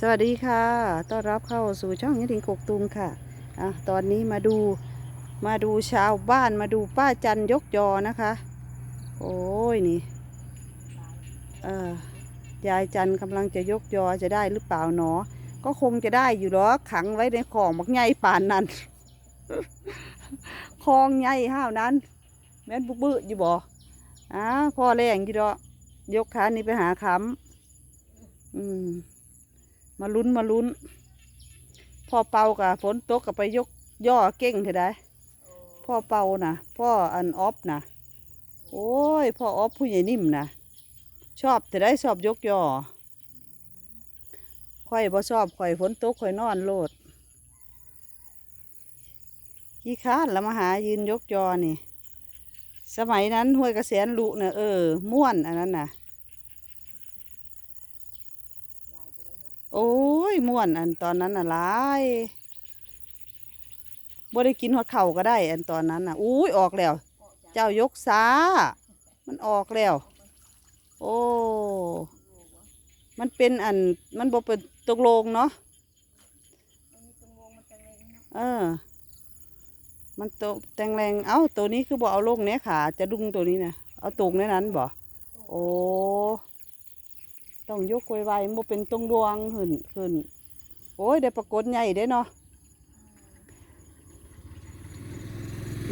สวัสดีค่ะ ต้อนรับเข้าสู่ช่องยะทิงกกตุงค่ะอะ ตอนนี้มาดู มาดูชาวบ้านมาดูป้าจันยกยอนะคะ โอ้ยนี่ เออยายจันกำลังจะยกยอจะได้หรือเปล่าหนอ ก็คงจะได้อยู่หรอกขังไว้ในของบักใหญ่ป่านนั้นคลองใหญ่ห้าวนั้น แม่นบุบๆอยู่บ่อ้าพ่อแรงอยู่ดอกยกขานี่ไปหาคำอืม มาลุ้นมาลุ้น พ่อเป่ากับฝนตกกับไปยกย่อเก่งเถอะได้พ่อเป่านะพ่ออันออฟนะโอ้ยพ่อออฟผู้ใหญ่นิ่มนะชอบแต่ได้ชอบยกย่อข่อยบ่ชอบข่อยฝนตกข่อยนอนโลดขี้ค้านแล้วมาหายืนยกยอนี่ สมัยนั้นห้วยกระแสนลุเนะเออ ม่วนอันนั้นน่ะ โอ้ยม่วนอันตอนนั้นน่ะหลายบ่ได้กินฮอดเข่าก็ได้ อันตอนนั้นน่ะอุ้ยออกแล้ว เจ้ายกซามันออกแล้ว โอ้ มันเป็นอัน มันบ่เป็นตกลงเนาะเออ มันโตแตงแรง เอ้า ตัวนี้คือบ่เอาลงเนี่ยขา จะดุงตัวนี้นะเอาตรงในนั้นบ่ โอ้ ต้องยกไวๆมันบ่เป็นตรงดวงขึ้นขึ้น โอ้ยได้ปรากฏใหญ่เด้เนาะ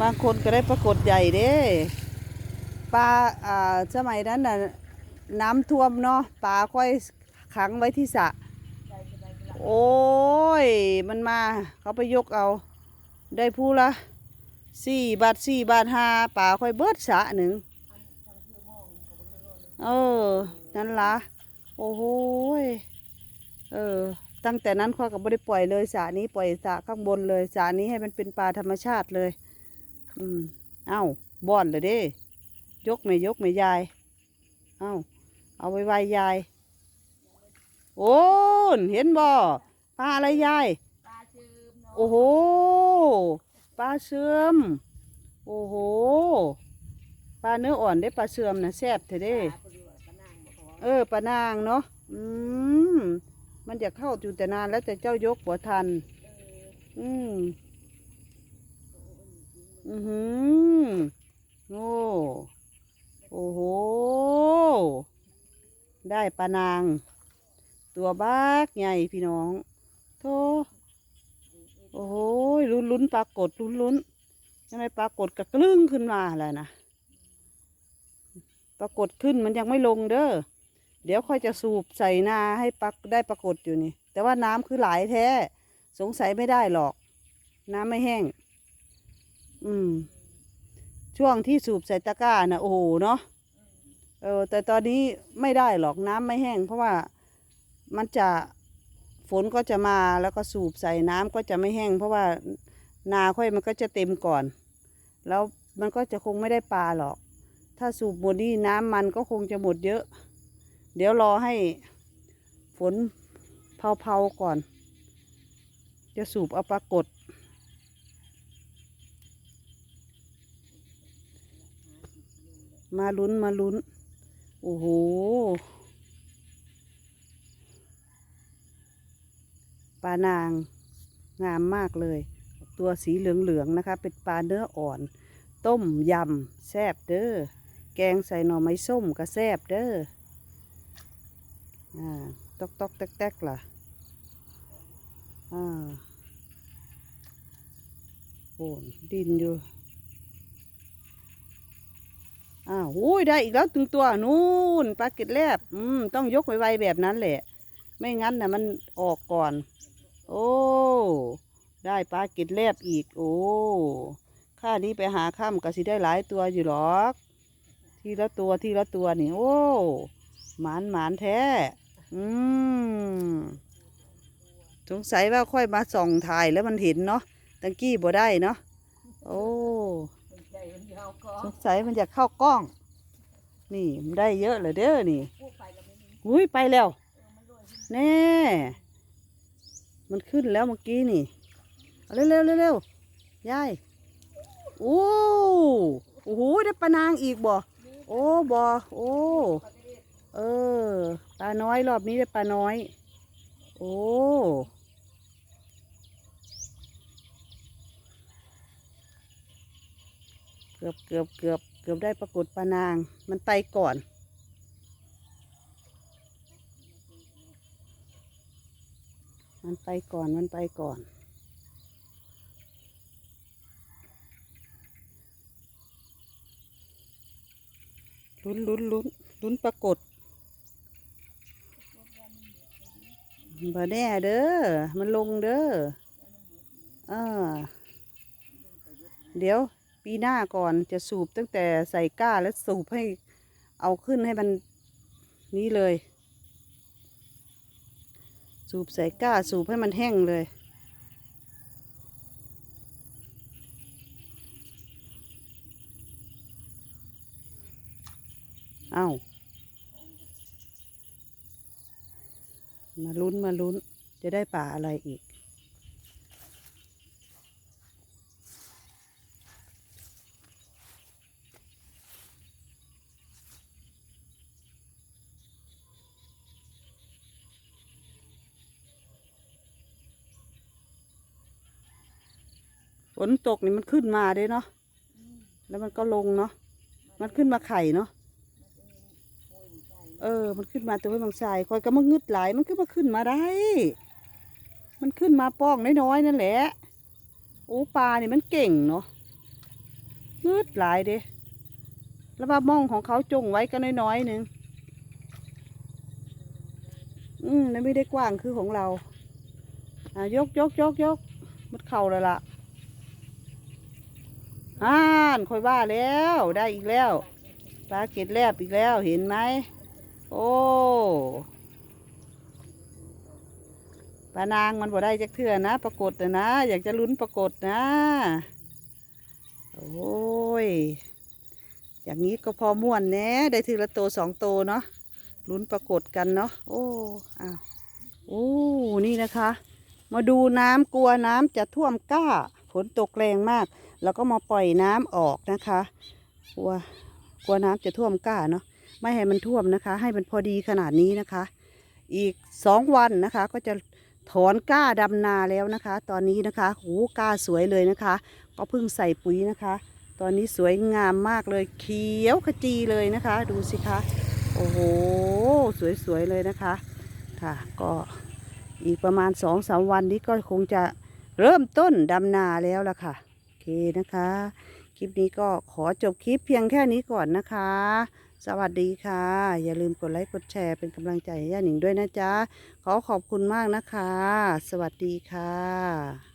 บางคนก็ได้ปรากฏใหญ่เด้ปลาอ่าสมัยนั้นน่ะน้ำท่วมเนาะปลาค่อยขังไว้ที่สระโอ้ย มันมา เขาไปยกเอา ได้ผู้ละสี่บาทสี่บาทห้าปลาค่อยเบิดสะหนึ่ง เออ นั่นละ โอ้โหยเออ ตั้งแต่นั้นข้อยก็ไม่ได้ปล่อยเลยสระนี้ปล่อยสระข้างบนเลยสระนี้ให้มันเป็นปลาธรรมชาติเลย อืม เอ้าบ่อนเลยเด้ ยกไม่ยกไม่ยาย เอ้า เอาไว้ไว้ยาย โอ้นเห็นบ่ปลาอะไรยาย ปลาชืมเนาะโอ้โห ปลาเสื่อม โอ้โห ปลาเนื้ออ่อนได้ปลาเสื่อมนะแซ่บเถอะเด้ป เออปลานางเนาะอืมมันจะเข้าอยู่แต่นานแล้วแต่เจ้ายกหัวทัน อืมอือหือโอ้โอ้โห ได้ปลานาง ตัวบักใหญ่พี่น้องโธ่โอ้โหลุ้นลุ้นปลากดลุ้นลุ้นยังไงปลากดกระกลึ้งขึ้นมาแล้วนะปรากฏขึ้นมันยังไม่ลงเด้อ เดี๋ยวค่อยจะสูบใส่นาให้ปักได้ปรากฏอยู่นี่ แต่ว่าน้ำคือหลายแท้ สงสัยไม่ได้หรอก น้ำไม่แห้ง อืม ช่วงที่สูบใส่ตะกร้านะโอ้โหเนาะเออแต่ตอนนี้ไม่ได้หรอกน้ำไม่แห้ง เพราะว่ามันจะฝนก็จะมาแล้วก็สูบใส่น้ำก็จะไม่แห้ง เพราะว่านาค่อยมันก็จะเต็มก่อน แล้วมันก็จะคงไม่ได้ปลาหรอก ถ้าสูบหมดนี่น้ำมันก็คงจะหมดเยอะ เดี๋ยวรอให้ฝนเผาๆก่อน จะสูบเอาปลากดมาลุ้นมาลุ้น โอ้โห ปลานางงามมากเลย ตัวสีเหลืองๆนะคะ เป็นปลาเนื้ออ่อน ต้มยำแซ่บเด้อ แกงใส่หน่อไม้ส้มก็แซ่บเด้อ อ่าตอกตอกแตกแตกล่ะอ่าโอนดินอยู่อ้าวโอ้ยได้อีกแล้วตึงตัวนู่นปลาเกล็ดแลบอืมต้องยกไวๆแบบนั้นแหละ ไม่งั้นน่ะมันออกก่อน โอ้ได้ปลาเกล็ดแลบอีก โอ้ข้านี้ไปหาข้ามก็สิได้หลายตัวอยู่หรอก ทีละตัวทีละตัวนี่ โอ้หมานหมานแท้ อืมสงสัยว่าค่อยมาส่องถ่ายแล้วมันเห็นเนาะตังกี้บ่ได้เนาะโอ้สงสัยมันจะเข้ากล้อง นี่มันได้เยอะเลยเด้อนี่อุ้ยไปแล้วแน่มันขึ้นแล้วเมื่อกี้นี่เร็วเร็วเร็วเร็วยายโอ้โอ้โหได้ปลานางอีกบ่โอ้บ่โอ้เออ ปลาน้อยรอบนี้ได้ปลาน้อย โอ้เกือบเกือบเกือบเกือบได้ปรากฏปลานาง มันไปก่อนมันไปก่อน มันไปก่อน ลุ้นลุ้นลุ้นลุ้นปรากฏ บ่แน่เด้อ มันลงเด้อเออเดี๋ยวปีหน้าก่อนจะสูบตั้งแต่ใส่ก้าแล้วสูบให้เอาขึ้นให้มันนี้เลย สูบใส่ก้าสูบให้มันแห้งเลย เอามา ลุ้นมาลุ้น จะได้ป่าอะไรอีก ฝนตกนี่มันขึ้นมาเด้เนาะ แล้วมันก็ลงเนาะ มันขึ้นมาไข่เนาะ เออ มันขึ้นมาตัวให้บางทรายคอยก็มางึดหลายมันก็มาขึ้นมาได้ มันขึ้นมาป้องน้อยๆนั่นแหละ โอ้ปลาเนี่ยมันเก่งเนาะงึดหลายเด้แล้วว่ามองของเขาจงไว้ก็น้อยๆหนึ่งอืมนั่นไม่ได้กว้างคือของเรา อะยกยกยกยกมันเข่าแล้วล่ะอ่านคอยว่าแล้วได้อีกแล้วปลาเกล็ดแลบอีกแล้วเห็นไหม โอ้ปลานางมันบ่ได้จักเทื่อนะปรากฏนะนะ อยากจะลุ้นปรากฏนะ โอ้ย อย่างนี้ก็พอม่วนแน่ได้ทีละโตวสองโตวเนาะลุ้นปรากฏกันเนาะโอ้อ้าวโอ้นี่นะคะ มาดูน้ำกลัวน้ำจะท่วมก้าฝนตกแรงมาก แล้วก็มาปล่อยน้ำออกนะคะ กลัวกลัวน้ำจะท่วมก้าเนาะ ไม่ให้มันท่วมนะคะ ให้มันพอดีขนาดนี้นะคะ อีกสองวันนะคะ ก็จะถอนก้าดำนาแล้วนะคะ ตอนนี้นะคะโหก้าสวยเลยนะคะ ก็เพิ่งใส่ปุ๋ยนะคะ ตอนนี้สวยงามมากเลยเขียวขจีเลยนะคะ ดูสิคะโอ้โหสวยๆเลยนะคะค่ะก็อีกประมาณสองสามวันนี้ก็คงจะเริ่มต้นดำนาแล้วล่ะค่ะ โอเคนะคะ คลิปนี้ก็ขอจบคลิปเพียงแค่นี้ก่อนนะคะ สวัสดีค่ะ อย่าลืมกดไลค์กดแชร์เป็นกำลังใจให้ย่าหนิงด้วยนะจ๊ะ ขอขอบคุณมากนะคะ สวัสดีค่ะ